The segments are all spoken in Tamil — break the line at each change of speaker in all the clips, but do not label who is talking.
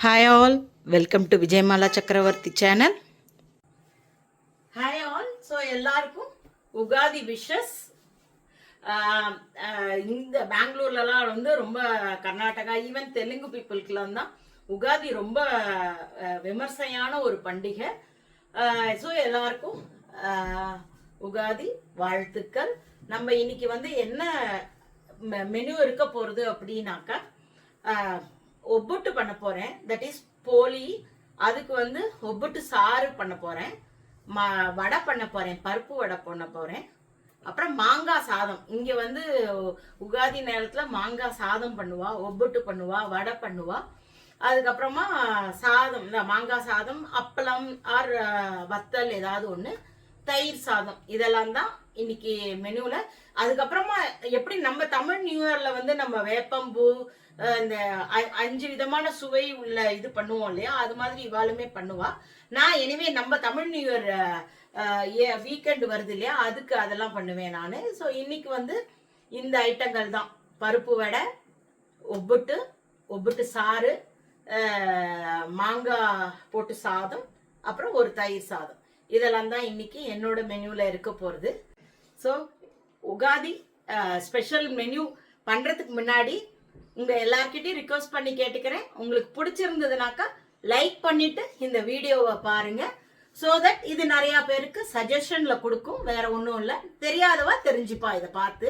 Hi all welcome to Vijayamala Chakravarthy channel
hi all so எல்லாருக்கும் உகாதி விஷஸ் இந்த பெங்களூர்லலாம் வந்து ரொம்ப கர்நாடகா ஈவன் தெலுங்கு பீப்புள்கெலாம் தான் உகாதி ரொம்ப விமர்சையான ஒரு பண்டிகை. ஸோ எல்லாருக்கும் உகாதி வாழ்த்துக்கள். நம்ம இன்னைக்கு வந்து என்ன மெனு இருக்க போகிறது அப்படின்னாக்கா ஒப்பட்டு பண்ண போறேன். தட் இஸ் போலி அதுக்கு வந்து ஒப்பட்டு சாறு பண்ண போறேன். மா வடை பண்ண போறேன் பருப்பு வடை பண்ண போறேன். அப்புறம் மாங்காய் சாதம். இங்கே வந்து உகாதி நேரத்தில் மாங்காய் சாதம் பண்ணுவா ஒப்பட்டு பண்ணுவா வடை பண்ணுவா. அதுக்கப்புறமா சாதம் இந்த மாங்காய் சாதம் அப்பளம் ஆர் வத்தல் ஏதாவது ஒன்று தயிர் சாதம். இதெல்லாம் தான் இன்னைக்கு மெனுவில் அதுக்கப்புறமா எப்படி நம்ம தமிழ் நியூ இயரில் வந்து நம்ம வேப்பம்பூ இந்த அஞ்சு விதமான சுவை உள்ள இது பண்ணுவோம் இல்லையா? அது மாதிரி இவாளுமே பண்ணுவா. நான் எனிவே நம்ம தமிழ் நியூ இயர் வீக்கெண்ட் வருது இல்லையா? அதுக்கு அதெல்லாம் பண்ணுவேன் நான். ஸோ இன்னைக்கு வந்து இந்த ஐட்டங்கள் தான். பருப்பு வடை ஒப்புட்டு ஒப்புட்டு சாறு மாங்காய் போட்டு சாதம் அப்புறம் ஒரு தயிர் சாதம். இதெல்லாம் தான் இன்னைக்கு என்னோட மெனுவில் இருக்க போகிறது ஸோ உகாதி ஸ்பெஷல் மெனு பண்ணுறதுக்கு முன்னாடி உங்கள் எல்லார்கிட்டையும் ரிக்வஸ்ட் பண்ணி கேட்டுக்கிறேன். உங்களுக்கு பிடிச்சிருந்ததுனாக்கா லைக் பண்ணிட்டு இந்த வீடியோவை பாருங்க. ஸோ தட் இது நிறையா பேருக்கு சஜஷன்ல கொடுக்கும். வேற ஒன்றும் இல்லை. தெரியாதவா தெரிஞ்சுப்பா இதை பார்த்து.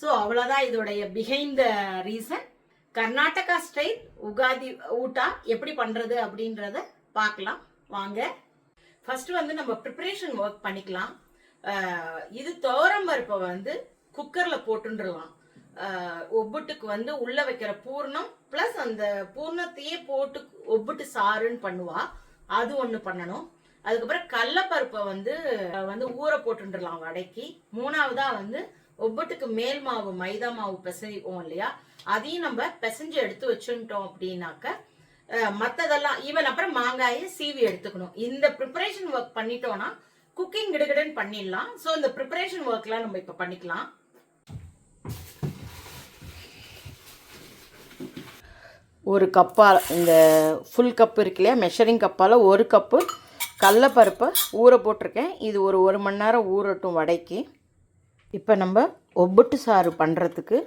ஸோ அவ்வளோதான் இதோடைய behind the reason Karnataka style Ugadi ஊட்டா எப்படி பண்ணுறது அப்படின்றத பார்க்கலாம். வாங்க. ஃபர்ஸ்ட் வந்து நம்ம ப்ரிப்பரேஷன் ஒர்க் பண்ணிக்கலாம். இது துவரம் பருப்பை வந்து குக்கரில் போட்டுன்றலாம் ஒப்புட்டுக்கு வந்து உள்ள வைக்கிற பூர்ணம் பிளஸ் அந்த பூர்ணத்தையே போட்டு ஒப்புட்டு சாருன்னு பண்ணுவா. அது ஒண்ணு பண்ணணும். அதுக்கப்புறம் கடலப்பருப்பை வந்து வந்து ஊற போட்டுடலாம் வடைக்கு மூணாவதா வந்து ஒவ்வொட்டுக்கு மேல் மாவு மைதா மாவு பிசைவோம் இல்லையா? அதையும் நம்ம பிசைஞ்சு எடுத்து வச்சுட்டோம் அப்படின்னாக்க மற்றதெல்லாம் ஈவன் அப்புறம் மாங்காயை சீவி எடுத்துக்கணும். இந்த ப்ரிப்பரேஷன் ஒர்க் பண்ணிட்டோம்னா குக்கிங் கிடுகிடுன்னு பண்ணிடலாம். ஸோ இந்த ப்ரிப்பரேஷன் ஒர்க்லாம் நம்ம இப்போ பண்ணிக்கலாம்.
ஒரு கப்பால் இந்த ஃபுல் கப் இருக்கு இல்லையா? மெஷரிங் கப்பால் ஒரு கப்பு கடலப்பருப்பை ஊற போட்டிருக்கேன். இது ஒரு ஒரு மணி நேரம் ஊறட்டும் வடைக்கு. இப்போ நம்ம ஒப்பட்டு சாறு பண்ணுறதுக்கு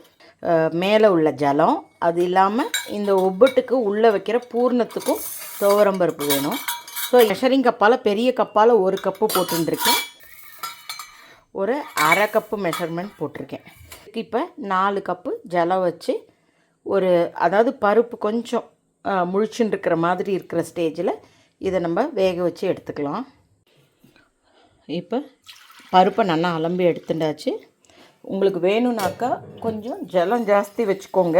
மேலே உள்ள ஜலம் அது இல்லாமல் இந்த ஒப்பட்டுக்கு உள்ளே வைக்கிற பூர்ணத்துக்கும் துவரம்பருப்பு வேணும். ஸோ மெஷரிங் கப்பால் பெரிய கப்பால் ஒரு கப்பு போட்டுருக்கேன் ஒரு அரை கப்பு மெஷர்மெண்ட் போட்டிருக்கேன். இப்போ நாலு கப்பு ஜலம் வச்சு ஒரு அதாவது பருப்பு கொஞ்சம் அஹ், முழிச்சுன்னு இருக்கிற மாதிரி இருக்கிற ஸ்டேஜில் இதை நம்ம வேக வச்சு எடுத்துக்கலாம். இப்போ பருப்பை நல்லா அலம்பி எடுத்துட்டாச்சு. உங்களுக்கு வேணும்னாக்கா கொஞ்சம் ஜலம் ஜாஸ்தி வச்சுக்கோங்க.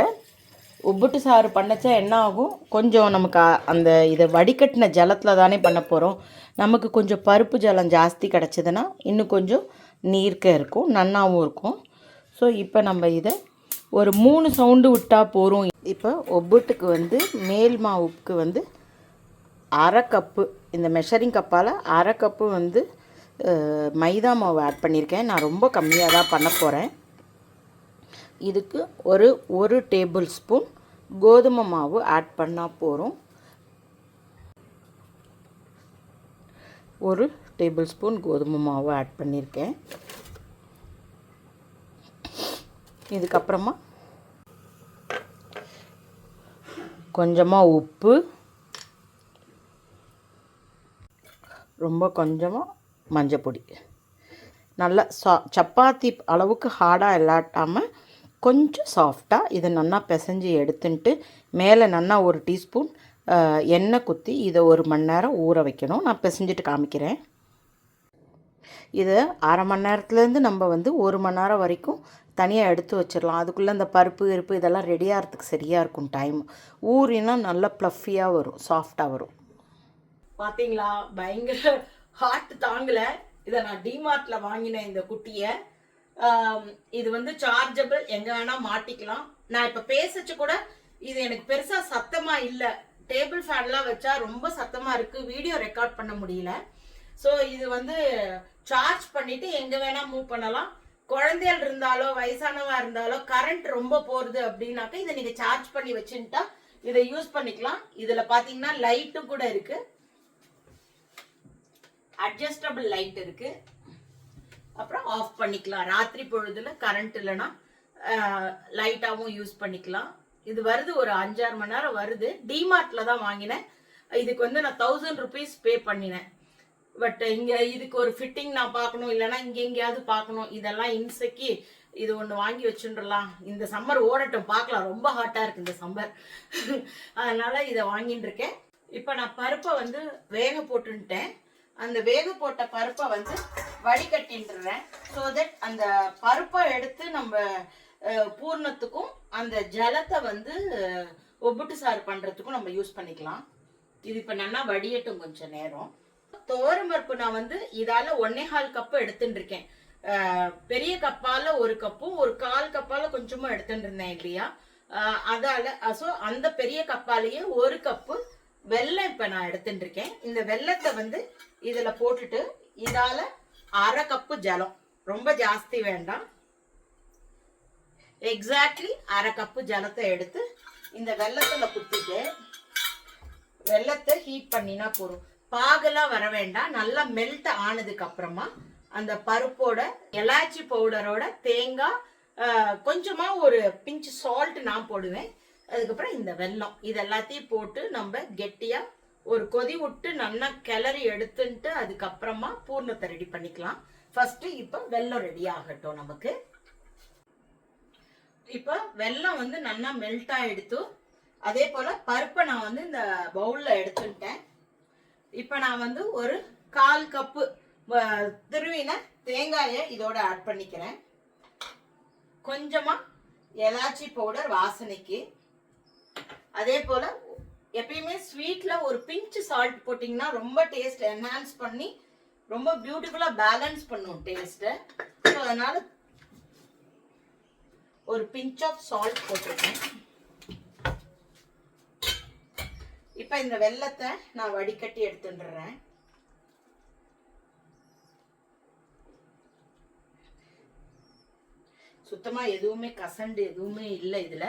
உப்புட்டு சாறு பண்ணச்சா என்ன ஆகும்? கொஞ்சம் நமக்கு அந்த இதை வடிகட்டின ஜலத்தில் தானே பண்ண போகிறோம் நமக்கு கொஞ்சம் பருப்பு ஜலம் ஜாஸ்தி கிடச்சிதுன்னா இன்னும் கொஞ்சம் நீர்க்க இருக்கும் நன்னாவும் இருக்கும். ஸோ இப்போ நம்ம இதை ஒரு மூணு சவுண்டு விட்டால் போகிறோம் இப்போ ஒப்புட்டுக்கு வந்து மேல் மாவுக்கு வந்து அரை கப்பு இந்த மெஷரிங் கப்பால் அரை கப்பு வந்து மைதா மாவு ஆட் பண்ணியிருக்கேன் நான் ரொம்ப கம்மியாக தான் பண்ண போகிறேன் இதுக்கு ஒரு ஒரு டேபிள் ஸ்பூன் கோதுமை மாவு ஆட் பண்ணால் போகிறோம் ஒரு டேபிள் ஸ்பூன் கோதுமை மாவு ஆட் பண்ணியிருக்கேன் இதுக்கப்புறமா கொஞ்சமாக உப்பு. ரொம்ப கொஞ்சமாக மஞ்சப்பொடி. நல்லா சா சப்பாத்தி அளவுக்கு ஹார்டாக இல்லாட்டாமல் கொஞ்சம் சாஃப்டாக இதை நல்லா பிசைஞ்சு எடுத்துன்ட்டு மேலே நல்லா ஒரு டீஸ்பூன் எண்ணெய் குத்தி இதை ஒரு மணி நேரம் ஊற வைக்கணும். நான் பிசைஞ்சிட்டு காமிக்கிறேன். இதை அரை மணி நேரத்துலேருந்து நம்ம வந்து ஒரு மணி நேரம் வரைக்கும் தனியாக எடுத்து வச்சிடலாம். அதுக்குள்ளே இந்த பருப்பு இருப்பு இதெல்லாம் ரெடி ஆகிறதுக்கு சரியாக இருக்கும் டைம் ஊறினா நல்லா ப்ளஃபியாக வரும் சாஃப்டாக வரும்.
பார்த்தீங்களா பயங்கர ஹார்ட் தாங்கலை. இதை நான் டிமார்ட்டில் வாங்கினேன் இந்த குட்டியை. இது வந்து சார்ஜபிள் எங்கே வேணால் மாட்டிக்கலாம். நான் இப்போ பேசச்சு கூட இது எனக்கு பெருசாக சத்தமாக இல்லை. டேபிள் ஃபேன்லாம் வச்சா ரொம்ப சத்தமாக இருக்குது வீடியோ ரெக்கார்ட் பண்ண முடியல. ஸோ இது வந்து சார்ஜ் பண்ணிவிட்டு எங்கே வேணால் மூவ் பண்ணலாம். குழந்தைகள் இருந்தாலோ வயசானவா இருந்தாலோ கரண்ட் ரொம்ப போறது அப்படின்னாக்க இதை நீங்க சார்ஜ் பண்ணி வச்சுட்டா இதை யூஸ் பண்ணிக்கலாம். இதுல பாத்தீங்கன்னா லைட்டும் கூட இருக்கு. அட்ஜஸ்டபிள் லைட் இருக்கு. அப்புறம் ஆஃப் பண்ணிக்கலாம். ராத்திரி பொழுதுல கரண்ட் இல்லைன்னா லைட்டாகவும் யூஸ் பண்ணிக்கலாம். இது வருது ஒரு அஞ்சாறு மணி நேரம் வருது. டிமார்ட்ல தான் வாங்கினேன். இதுக்கு வந்து நான் தௌசண்ட் ருபீஸ் பே பண்ணினேன். பட் இங்க இதுக்கு ஒரு ஃபிட்டிங் நான் பார்க்கணும் இல்லைன்னா இங்க எங்கேயாவது பார்க்கணும். இதெல்லாம் இன்செக்கி இது ஒன்று வாங்கி வச்சுன்றலாம் இந்த சம்மர் ஓடட்டும் பார்க்கலாம். ரொம்ப ஹாட்டாக இருக்கு இந்த சம்மர் அதனால இதை வாங்கிட்டு இருக்கேன். இப்போ நான் பருப்பை வந்து வேக போட்டுன்ட்டேன். அந்த வேக போட்ட பருப்பை வந்து வடிகட்டின்றேன். ஸோ தட் அந்த பருப்பை எடுத்து நம்ம பூர்ணத்துக்கும் அந்த ஜலத்தை வந்து ஒப்புட்டு ஒப்பிட்டு சாறு பண்ணுறதுக்கும் நம்ம யூஸ் பண்ணிக்கலாம். இது இப்போ நல்லா வடியட்டும் கொஞ்சம் நேரம். துவரம்பருப்பு நான் வந்து இதால ஒன்னே கால் கப்பு எடுத்துட்டு இருக்கேன் பெரிய கப்பால ஒரு கப்பும் ஒரு கால் கப்பால கொஞ்சமா எடுத்துட்டு இருந்தேன் இல்லையா அதால ஸோ அந்த பெரிய கப்பாலேயே ஒரு கப்பு வெள்ளம் இப்ப நான் எடுத்துட்டு இருக்கேன் இந்த வெள்ளத்தை வந்து இதுல போட்டுட்டு இதால அரை கப்பு ஜலம். ரொம்ப ஜாஸ்தி வேண்டாம். எக்ஸாக்ட்லி அரை கப்பு ஜலத்தை எடுத்து இந்த வெல்லத்துல குத்திட்டு வெள்ளத்தை ஹீட் பண்ணினா போதும். பாகெல்லாம் வர வேண்டாம். நல்லா மெல்ட் ஆனதுக்கு அப்புறமா அந்த பருப்போட எலாச்சி பவுடரோட தேங்காய் கொஞ்சமா ஒரு பிஞ்ச் சால்ட் நான் போடுவேன். அதுக்கப்புறம் இந்த வெல்லம். இது எல்லாத்தையும் போட்டு நம்ம கெட்டியா ஒரு கொதி விட்டு நல்லா கிளறி எடுத்துட்டு அதுக்கப்புறமா பூர்ணத்தை ரெடி பண்ணிக்கலாம். ஃபர்ஸ்ட் இப்போ வெல்லம் ரெடி ஆகட்டும் நமக்கு. இப்போ வெல்லம் வந்து நல்லா மெல்ட் ஆயிடுத்து அதே போல பருப்பை நான் வந்து இந்த பவுல்ல எடுத்துட்டேன். இப்போ நான் வந்து ஒரு கால் கப்பு திருவின தேங்காயை இதோட ஆட் பண்ணிக்கிறேன். கொஞ்சமாக எலாச்சி பவுடர் வாசனைக்கு. அதே போல் எப்பயுமே ஸ்வீட்டில் ஒரு பிஞ்ச் சால்ட் போட்டிங்கன்னா ரொம்ப டேஸ்ட் என்ஹான்ஸ் பண்ணி ரொம்ப பியூட்டிஃபுல்லாக பேலன்ஸ் பண்ணும் டேஸ்ட்டை ஸோ அதனால் ஒரு பிஞ்ச் ஆஃப் சால்ட் போட்டிருக்கேன் இப்போ இந்த வெல்லத்தை நான் வடிகட்டி எடுத்துடுறேன் சுத்தமா எதுவுமே கசண்டு எதுவுமே இல்லை இதுல.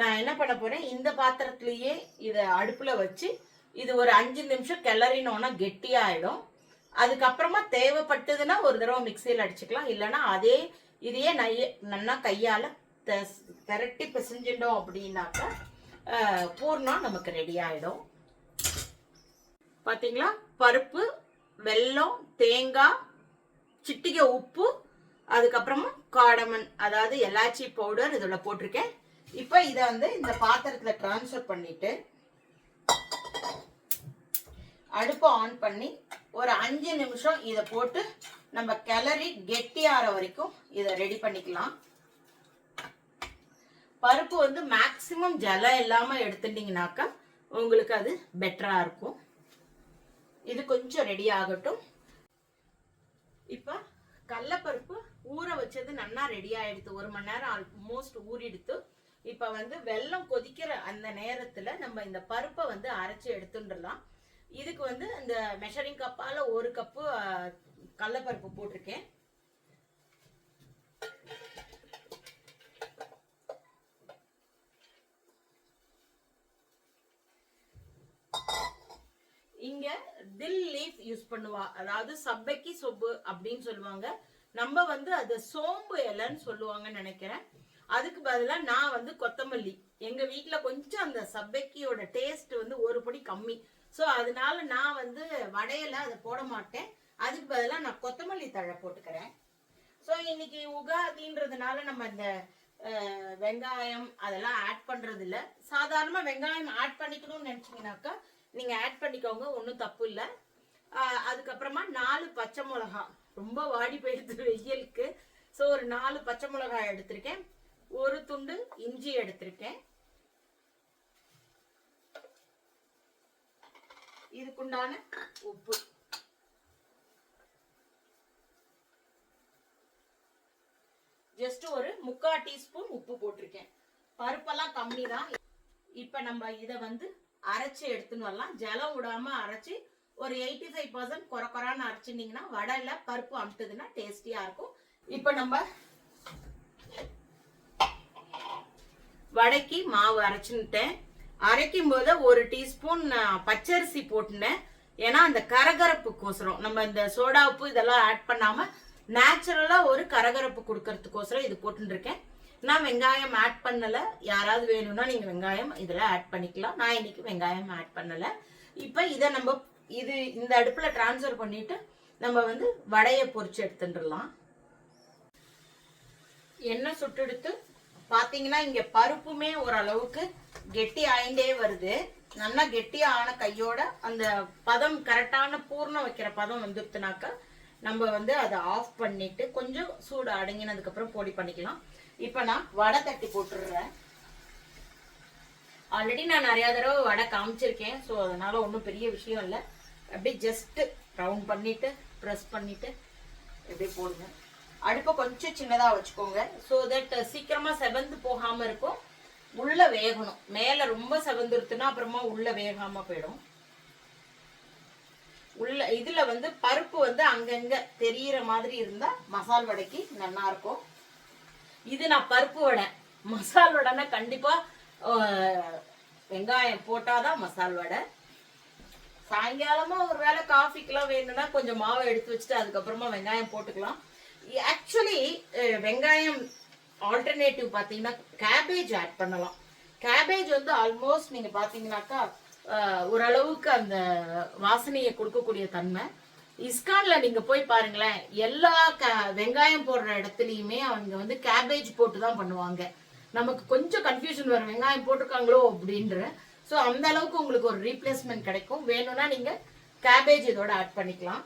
நான் என்ன பண்ண போறேன்? இந்த பாத்திரத்திலேயே இதை அடுப்புல வச்சு இது ஒரு அஞ்சு நிமிஷம் கிளறினோன்னா கெட்டியா ஆயிடும் அதுக்கப்புறமா தேவைப்பட்டதுன்னா ஒரு தடவை மிக்சியில் அடிச்சுக்கலாம். இல்லைன்னா அதே இதையே நைய நல்லா கையால திரட்டி பிசைஞ்சிட்டோம் அப்படின்னாக்கா பூர்ணம் நமக்கு ரெடி ஆயிடும். பாத்தீங்களா? பருப்பு வெல்லம் தேங்காய் சிட்டிகை உப்பு அதுக்கப்புறமா காடமன் அதாவது எலாச்சி பவுடர் இதில் போட்டிருக்கேன். இப்போ இதை வந்து இந்த பாத்திரத்தில் ட்ரான்ஸ்ஃபர் பண்ணிட்டு அடுப்பை ஆன் பண்ணி ஒரு அஞ்சு நிமிஷம் இதை போட்டு நம்ம கிளறி கெட்டியாற வரைக்கும் இதை ரெடி பண்ணிக்கலாம். பருப்பு வந்து மேக்சிமம் ஜலம் இல்லாமல் எடுத்துட்டிங்கனாக்கா உங்களுக்கு அது பெட்டராக இருக்கும். இது கொஞ்சம் ரெடி ஆகட்டும். இப்போ கடலப்பருப்பு ஊற வச்சது நல்லா ரெடி ஆகிடுது ஒரு மணி நேரம் ஆல்மோஸ்ட் ஊறிடுத்து. இப்போ வந்து வெல்லம் கொதிக்கிற அந்த நேரத்தில் நம்ம இந்த பருப்பை வந்து அரைச்சி எடுத்துடலாம் இதுக்கு வந்து இந்த மெஷரிங் கப்பால் ஒரு கப்பு கடலப்பருப்பு போட்டிருக்கேன். இங்க தில் லீஃப் யூஸ் பண்ணுவா. அதாவது சப்பைக்கு சொப்பு அப்படின்னு சொல்லுவாங்க. நம்ம வந்து அது சோம்பு இலைன்னு சொல்லுவாங்கன்னு நினைக்கிறேன். அதுக்கு பதிலா நான் வந்து கொத்தமல்லி. எங்க வீட்டில் கொஞ்சம் அந்த சப்பைக்கியோட டேஸ்ட் வந்து ஒரு படி கம்மி. ஸோ அதனால நான் வந்து வடையில அதை போட மாட்டேன். அதுக்கு பதிலா நான் கொத்தமல்லி தழை போட்டுக்கிறேன். ஸோ இன்னைக்கு உகாதின்றதுனால நம்ம இந்த வெங்காயம் அதெல்லாம் ஆட் பண்றது இல்ல சாதாரணமா வெங்காயம் ஆட் பண்ணிக்கணும்னு நினைச்சீங்கன்னாக்கா நீங்க ஆட் பண்ணிக்கோங்க ஒன்றும் தப்பு இல்லை. அதுக்கப்புறமா நாலு பச்சை மிளகா. ரொம்ப வாடி போயிடுது வெயிலுக்கு. ஸோ ஒரு நாலு பச்சை மிளகாய் எடுத்திருக்கேன். ஒரு துண்டு இஞ்சி எடுத்திருக்கேன். இதுக்குண்டான உப்பு. ஜஸ்ட் ஒரு முக்கால் டீஸ்பூன் உப்பு போட்டிருக்கேன். பருப்பெல்லாம் கம்மி தான் இப்போ நம்ம இதை வந்து அரைச்சி எடுத்துன்னு வரலாம். ஜலம் விடாம அரைச்சி ஒரு எயிட்டி ஃபைவ் பர்சன்ட் குறை குறான்னு அரைச்சிட்டிங்கன்னா வடையில பருப்பு அமுட்டுதுன்னா டேஸ்டியா இருக்கும். இப்போ நம்ம வடைக்கு மாவு அரைச்சுன்ட்டேன். அரைக்கும் போது ஒரு டீஸ்பூன் பச்சரிசி போட்டுனேன். ஏன்னா அந்த கரகரப்புக்கோசரம் நம்ம இந்த சோடா உப்பு இதெல்லாம் ஆட் பண்ணாம நேச்சுரலா ஒரு கரகரப்பு கொடுக்கறதுக்கோசரம் இது போட்டுருக்கேன் நான் வெங்காயம் ஆட் பண்ணல. யாராவது வேணும்னா நீங்க வெங்காயம் இதுல ஆட் பண்ணிக்கலாம். நான் இன்னைக்கு வெங்காயம் ஆட் பண்ணல. இப்போ இதை நம்ம இது இந்த அடுப்புல டிரான்ஸ்ஃபர் பண்ணிட்டு நம்ம வந்து வடையை பொறிச்சு எடுத்துட்டுலாம் எண்ணெய் சுட்டெடுத்து பாத்தீங்கன்னா இங்க பருப்புமே ஓரளவுக்கு கெட்டி ஆயிண்டே வருது. நல்லா கெட்டியான ஆன கையோட அந்த பதம் கரெக்டான பூர்ணம் வைக்கிற பதம் வந்துருச்சுனாக்கா நம்ம வந்து அதை ஆஃப் பண்ணிட்டு கொஞ்சம் சூடு அடங்கினதுக்கு அப்புறம் பொடி பண்ணிக்கலாம். இப்போ நான் வடை தட்டி போட்டுடுறேன். ஆல்ரெடி நான் நிறைய தடவை வடை காமிச்சிருக்கேன். ஸோ அதனால ஒன்றும் பெரிய விஷயம் இல்லை. அப்படியே ஜஸ்ட் ரவுண்ட் பண்ணிட்டு ப்ரெஸ் பண்ணிட்டு இப்படி போடுங்க. அடுப்பை கொஞ்சம் சின்னதாக வச்சுக்கோங்க. ஸோ தட் சீக்கிரமாக செவந்து போகாமல் இருக்கும். உள்ளே வேகணும். மேலே ரொம்ப செவந்துருத்துனா அப்புறமா உள்ளே வேகாமல் போயிடும். உள்ள இதில் வந்து பருப்பு வந்து அங்கங்கே தெரியிற மாதிரி இருந்தால் மசால் வடைக்கு நல்லா இருக்கும் இது நான் பருப்பு வடை. மசால் வடைன்னா கண்டிப்பா வெங்காயம் போட்டாதான் மசால் வடை. சாயங்காலமா ஒரு வேளை காஃபிக்கெல்லாம் வேணும்னா கொஞ்சம் மாவை எடுத்து வச்சுட்டு அதுக்கப்புறமா வெங்காயம் போட்டுக்கலாம். ஆக்சுவலி வெங்காயம் ஆல்டர்னேட்டிவ் பார்த்தீங்கன்னா கேபேஜ் ஆட் பண்ணலாம். கேபேஜ் வந்து ஆல்மோஸ்ட் நீங்க பார்த்தீங்கன்னாக்கா ஓரளவுக்கு அந்த வாசனையை கொடுக்கக்கூடிய தன்மை. இஸ்கான்ல நீங்க போய் பாருங்களேன் எல்லா க- வெங்காயம் போடுற இடத்துலயுமே அவங்க வந்து கேபேஜ் போட்டு தான் பண்ணுவாங்க. நமக்கு கொஞ்சம் கன்ஃபியூஷன் வரும் வெங்காயம் போட்டிருக்காங்களோ அப்படின்ற. ஸோ அந்த அளவுக்கு உங்களுக்கு ஒரு ரீப்ளேஸ்மெண்ட் கிடைக்கும். வேணும்னா நீங்க கேபேஜ் இதோட ஆட் பண்ணிக்கலாம்.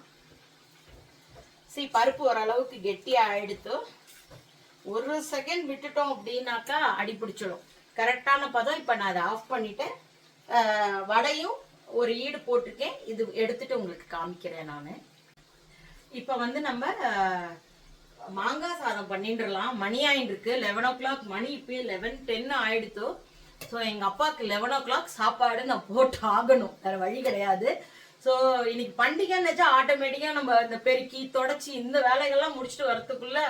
சரி பருப்பு ஓரளவுக்கு கெட்டியா ஆயிடுத்து. ஒரு செகண்ட் விட்டுட்டோம் அப்படின்னாக்கா அடி பிடிச்சிடும். கரெக்டான பதம் இப்போ நான் அதை ஆஃப் பண்ணிட்டேன். வடையும் ஒரு ஈடு போட்டிருக்கேன். இது எடுத்துட்டு உங்களுக்கு காமிக்கிறேன் நான். இப்போ வந்து நம்ம மாங்காய் சாதம் பண்ணிட்டுலாம் மணி ஆயிட்டு லெவன் ஓ கிளாக் மணி. இப்போ லெவன் டென் ஆயிடுத்தோ. ஸோ எங்கள் அப்பாவுக்கு லெவன் ஓ கிளாக் சாப்பாடு நான் போட்டு ஆகணும் வேற வழி கிடையாது. ஸோ இன்னைக்கு பண்டிகைன்னு வச்சா ஆட்டோமேட்டிக்காக நம்ம இந்த பெருக்கி தொடச்சி இந்த வேலைகள்லாம் முடிச்சுட்டு வரத்துக்குள்ள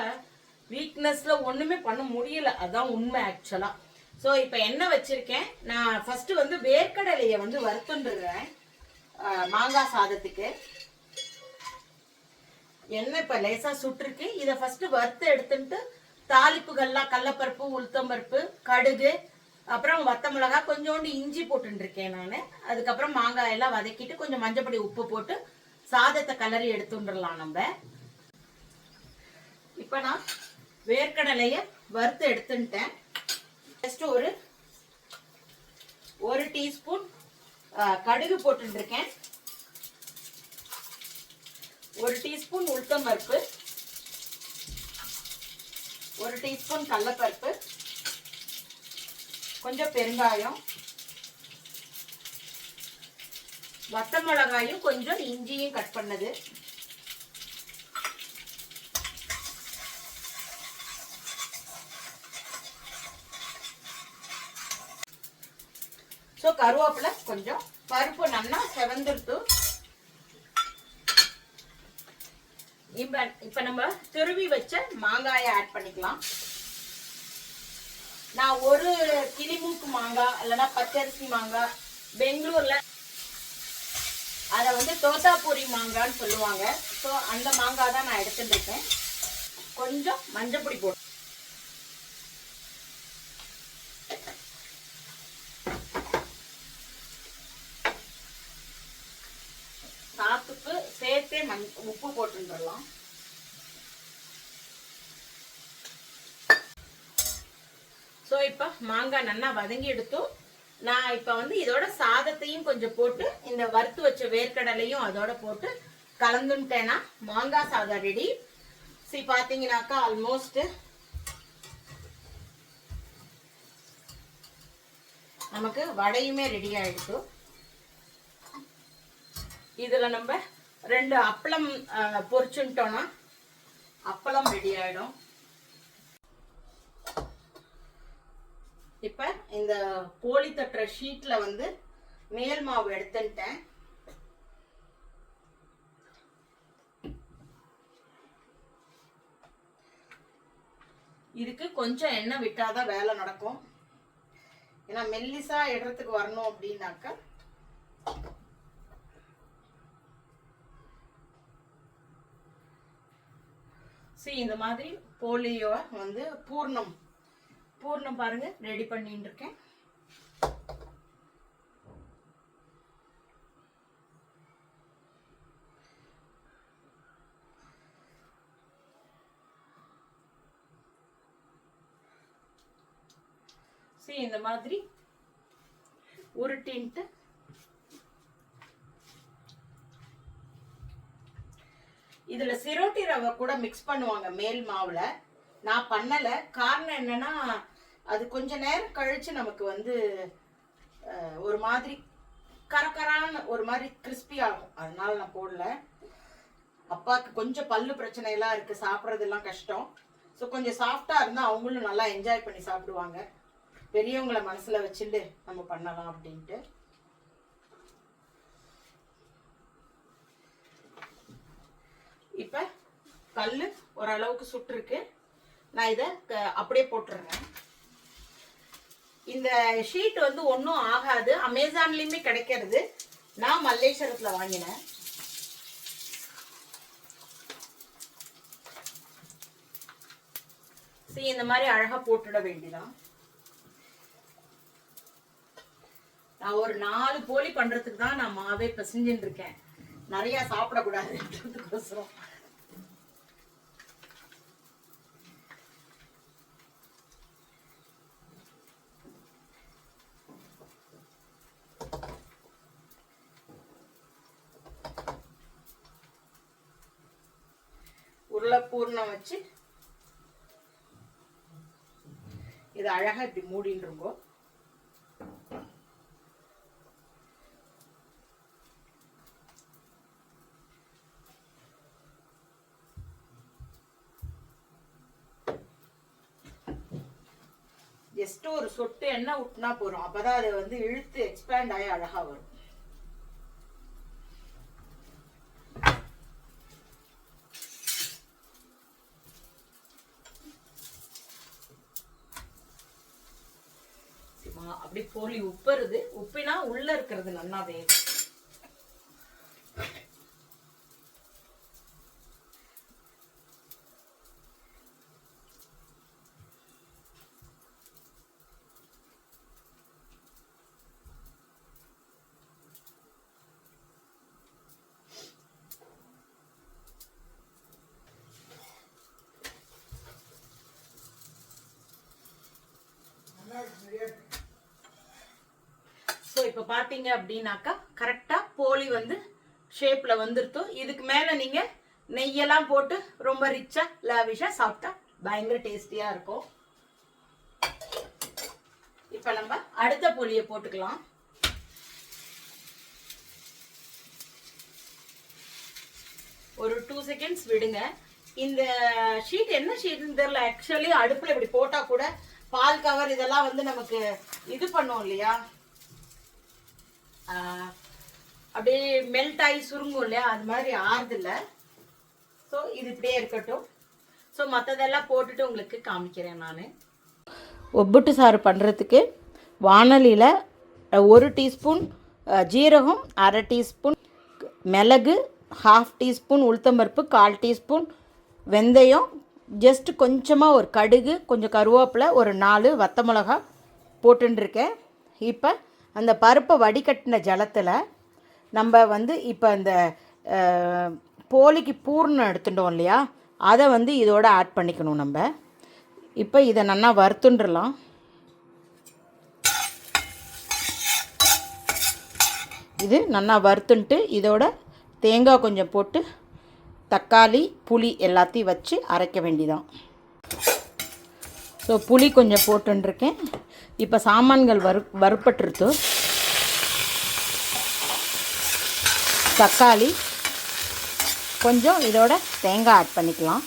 வீக்னஸ்ல ஒன்றுமே பண்ண முடியல. அதான் உண்மை ஆக்சுவலாக ஸோ இப்போ என்ன வச்சிருக்கேன்? நான் ஃபர்ஸ்ட் வந்து வேர்க்கடலையை வந்து வறுத்துண்டுறேன் மாங்காய் சாதத்துக்கு. எண்ணெய் இப்போ லேசாக சுட்டிருக்கு. இதை ஃபஸ்ட்டு வறுத்து எடுத்துட்டு தாளிப்புகள்லாம் கடலப்பருப்பு உளுத்தம்பருப்பு கடுகு அப்புறம் வத்த மிளகாய் கொஞ்சோண்டு இஞ்சி போட்டுருக்கேன் நான். அதுக்கப்புறம் மாங்காய் எல்லாம் வதக்கிட்டு கொஞ்சம் மஞ்சப்பொடி உப்பு போட்டு சாதத்தை கலரி எடுத்துட்டுலாம் நம்ம. இப்போ நான் வேர்க்கடலையை வறுத்து எடுத்துட்டேன் ஜஸ்ட் ஒரு ஒரு டீஸ்பூன் கடுகு போட்டுருக்கேன். ஒரு டீஸ்பூன் உளுத்தம் பருப்பு ஒரு டீஸ்பூன் கடலப்பருப்பு. கொஞ்சம் பெருங்காயம். வத்த மிளகாயும் கொஞ்சம் இஞ்சியும் கட் பண்ணது. கருவேப்பிலை கொஞ்சம் பருப்பு நல்லா செவந்துருத்து. இப்ப இப்ப நம்ம துருவி வச்ச மாங்காயை ஆட் பண்ணிக்கலாம். நான் ஒரு கிளிமூக்கு மாங்காய் இல்லைன்னா பச்சரிசி மாங்காய் பெங்களூர்ல அதை வந்து தோத்தாபூரி மாங்கான்னு சொல்லுவாங்க. ஸோ அந்த மாங்காய் தான் நான் எடுத்துட்டு இருக்கேன். கொஞ்சம் மஞ்சப்பொடி போட்டு சாத்துக்கு சேர்த்தே மண் உப்பு போட்டுடலாம் ஸோ இப்போ மாங்காய் நல்லா வதங்கி எடுத்தோம். நான் இப்போ வந்து இதோட சாதத்தையும் கொஞ்சம் போட்டு இந்த வறுத்து வச்ச வேர்க்கடலையும் அதோட போட்டு கலந்துட்டேன்னா மாங்காய் சாதம் ரெடி சரி பார்த்தீங்கன்னாக்கா ஆல்மோஸ்ட் நமக்கு வடையுமே ரெடி ஆயிடுச்சு. இதில் நம்ம ரெண்டு அப்பளம் பொறிச்சுட்டோம்னா அப்பளம் ரெடி ஆகிடும் இப்போ இந்த கோழி தட்டுற ஷீட்டில் வந்து மேல் மாவு எடுத்துட்டேன் இதுக்கு கொஞ்சம் எண்ணெய் விட்டாதான் வேலை நடக்கும்.
ஏன்னா மெல்லிசா இடத்துக்கு வரணும் அப்படின்னாக்கா
சி இந்த மாதிரி
போலியோ வந்து பூர்ணம்
பூர்ணம் பாருங்க ரெடி பண்ணிட்டு இருக்கேன் சரி இந்த மாதிரி உருட்டின்ட்டு
இதுல சிரோட்டி ரவை கூட மிக்ஸ் பண்ணுவாங்க மேல் மாவுல. நான் பண்ணல. காரணம் என்னன்னா அது கொஞ்ச நேரம் கழிச்சு நமக்கு வந்து ஒரு மாதிரி கரக்கரான ஒரு மாதிரி கிறிஸ்பி ஆகும். அதனால நான் போடல. அப்பாவுக்கு கொஞ்சம் பல்லு பிரச்சனை எல்லாம் இருக்கு. சாப்பிட்றதெல்லாம் கஷ்டம். ஸோ கொஞ்சம் சாஃப்டா இருந்தா அவங்களும் நல்லா என்ஜாய் பண்ணி சாப்பிடுவாங்க. பெரியவங்களை மனசுல வச்சுட்டு நம்ம பண்ணலாம் அப்படின்ட்டு. இப்போ கல் ஓரளவுக்கு சுட்டுருக்கு. நான் இதை க- அப்படியே போட்டுடுறேன் இந்த ஷீட் வந்து ஒன்றும் ஆகாது. அமேசான்லேயுமே கிடைக்கிறது. நான் மல்லேஸ்வரத்தில் வாங்கினேன். சரி இந்த மாதிரி அழகாக போட்டுட வேண்டிதான் நான் ஒரு நாலு போலி பண்ணுறதுக்கு தான் நான் மாவே பிசைஞ்சுட்டு இருக்கேன். நிறைய சாப்பிடக்கூடாதுன்றதுக்கோசரம். உருளைப்பூர்ணம் வச்சு இது அழகா இப்படி மூடின்னு ஜஸ்ட் ஒரு சொட்டு எண்ணெய் விட்டுனா அப்போ தான் அது வந்து இழுத்து எக்ஸ்பேண்ட் ஆகி அழகா வரும்.
போலி உப்புறது உப்பினா உள்ள இருக்கிறது நல்லா வேகும்
ஸோ இப்போ பார்த்தீங்க அப்படின்னாக்கா கரெக்டாக போலி வந்து ஷேப்பில் வந்துருத்தோம் இதுக்கு மேலே நீங்கள் நெய்யெல்லாம் போட்டு ரொம்ப ரிச்சாக லாவிஷாக சாப்பிட்டா பயங்கர டேஸ்டியாக இருக்கும். இப்போ நம்ம அடுத்த போலியை போட்டுக்கலாம். ஒரு டூ செகண்ட்ஸ் விடுங்க. இந்த ஷீட் என்ன ஷீட்னு தெரியல. ஆக்சுவலி அடுப்பில் இப்படி போட்டால் கூட பால் கவர் இதெல்லாம் வந்து நமக்கு இது பண்ணும் இல்லையா? அப்படியே மெல்ட் ஆகி சுருங்கும் இல்லையா? அது மாதிரி ஆறுதில்ல. ஸோ இது இப்படியே இருக்கட்டும். ஸோ மற்றதெல்லாம் போட்டுட்டு உங்களுக்கு காமிக்கிறேன் நான். ஒப்புட்டு சாறு பண்ணுறதுக்கு வானலியில் ஒரு டீஸ்பூன் ஜீரகம் அரை டீஸ்பூன் மிளகு ஹாஃப் டீஸ்பூன் உளுத்தம்பருப்பு கால் டீஸ்பூன் வெந்தயம் ஜஸ்ட் கொஞ்சமாக ஒரு கடுகு கொஞ்சம் கருவேப்பிலை ஒரு நாலு வத்த மிளகா போட்டுருக்கேன் இப்போ அந்த பருப்பை வடிகட்டின ஜலத்தில் நம்ம வந்து இப்போ அந்த போலிக்கு பூர்ணம் எடுத்துட்டோம் இல்லையா? அதை வந்து இதோட ஆட் பண்ணிக்கணும் நம்ம. இப்போ இதை நல்லா வறுத்துன்றலாம் இது நல்லா வறுத்துன்ட்டு இதோட தேங்காய் கொஞ்சம் போட்டு தக்காளி புளி எல்லாத்தையும் வச்சு அரைக்க வேண்டிதான் ஸோ புளி கொஞ்சம் போட்டுருக்கேன் இப்போ சாமான்கள் வறு வறுப்பட்டுருத்து தக்காளி. கொஞ்சம் இதோட தேங்காய் ஆட் பண்ணிக்கலாம்.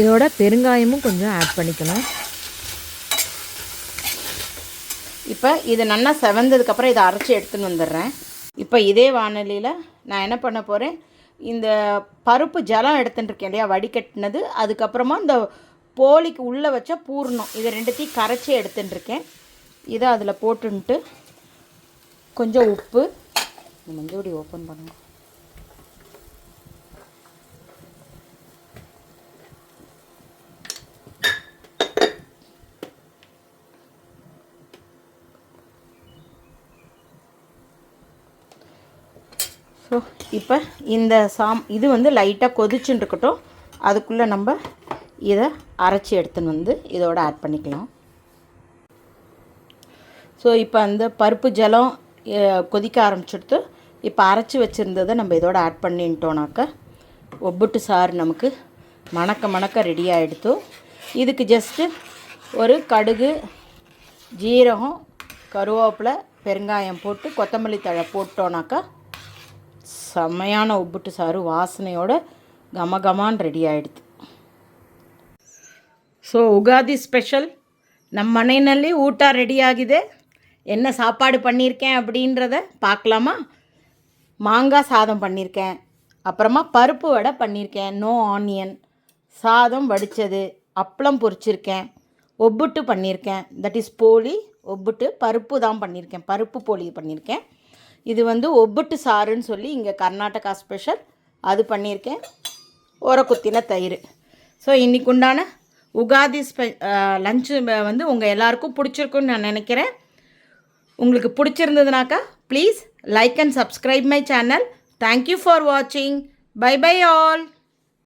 இதோட பெருங்காயமும் கொஞ்சம் ஆட் பண்ணிக்கணும்
இப்போ இது நல்லா செவந்ததுக்கப்புறம் இதை அரைச்சி எடுத்துன்னு வந்துடுறேன். இப்போ இதே வானொலியில் நான் என்ன பண்ண போகிறேன் இந்த பருப்பு ஜலம் எடுத்துட்டு இருக்கேன் இல்லையா வடிகட்டினது. அதுக்கப்புறமா இந்த போலிக்கு உள்ளே வச்ச பூர்ணம் இதை ரெண்டுத்தையும் கரைச்சி எடுத்துட்டுருக்கேன் இதை அதில் போட்டுன்ட்டு கொஞ்சம் உப்பு. மஞ்சோடி ஓப்பன் பண்ணுங்க. ஸோ இப்போ இந்த சாம் இது வந்து லைட்டாக கொதிச்சுன்னு இருக்கட்டும் அதுக்குள்ளே நம்ம இதை அரைச்சி எடுத்துன்னு வந்து இதோட ஆட் பண்ணிக்கலாம். ஸோ இப்போ அந்த பருப்பு ஜலம் கொதிக்க ஆரம்பிச்சிடுத்து இப்போ அரைச்சி வச்சுருந்ததை நம்ம இதோட ஆட் பண்ணிட்டோனாக்க ஒப்புட்டு சாறு நமக்கு மணக்க மணக்க ரெடி ஆகிடுத்து இதுக்கு ஜஸ்ட்டு ஒரு கடுகு ஜீரகம் கருவேப்பிலை பெருங்காயம் போட்டு கொத்தமல்லி தழை போட்டோனாக்கா செம்மையான உப்புட்டு சாறு வாசனையோட கமகமான்னு ரெடி ஆகிடுது ಸೊ ಉಗಾದಿ ಸ್ಪೆಷಲ್ ನಮ್ಮ ಮನೆಯಲ್ಲಿ ಊಟ ರೆಡಿ ಆಗಿದೆ என்ன சாப்பாடு பண்ணியிருக்கேன் அப்படின்றத பார்க்கலாமா மாங்காய் சாதம் பண்ணியிருக்கேன் அப்புறமா பருப்பு வடை பண்ணியிருக்கேன் நோ ஆனியன் சாதம் வடித்தது அப்பளம் பொரிச்சிருக்கேன் ஒப்புட்டு பண்ணியிருக்கேன் தட் இஸ் போலி ஒப்புட்டு பருப்பு தான் பண்ணியிருக்கேன் பருப்பு போலி பண்ணியிருக்கேன் இது வந்து ஒப்புட்டு சாறுன்னு சொல்லி இங்கே கர்நாடகா ஸ்பெஷல். அது பண்ணியிருக்கேன். ஒரு குத்தின தயிர். ஸோ இன்னைக்கு உண்டான உகாதி ஸ்பெ லஞ்சு வந்து உங்கள் எல்லாருக்கும் பிடிச்சிருக்குன்னு நான் நினைக்கிறேன். உங்களுக்கு பிடிச்சிருந்ததுனாக்கா please like and subscribe my channel thank you for வாட்சிங் பை பை ஆல்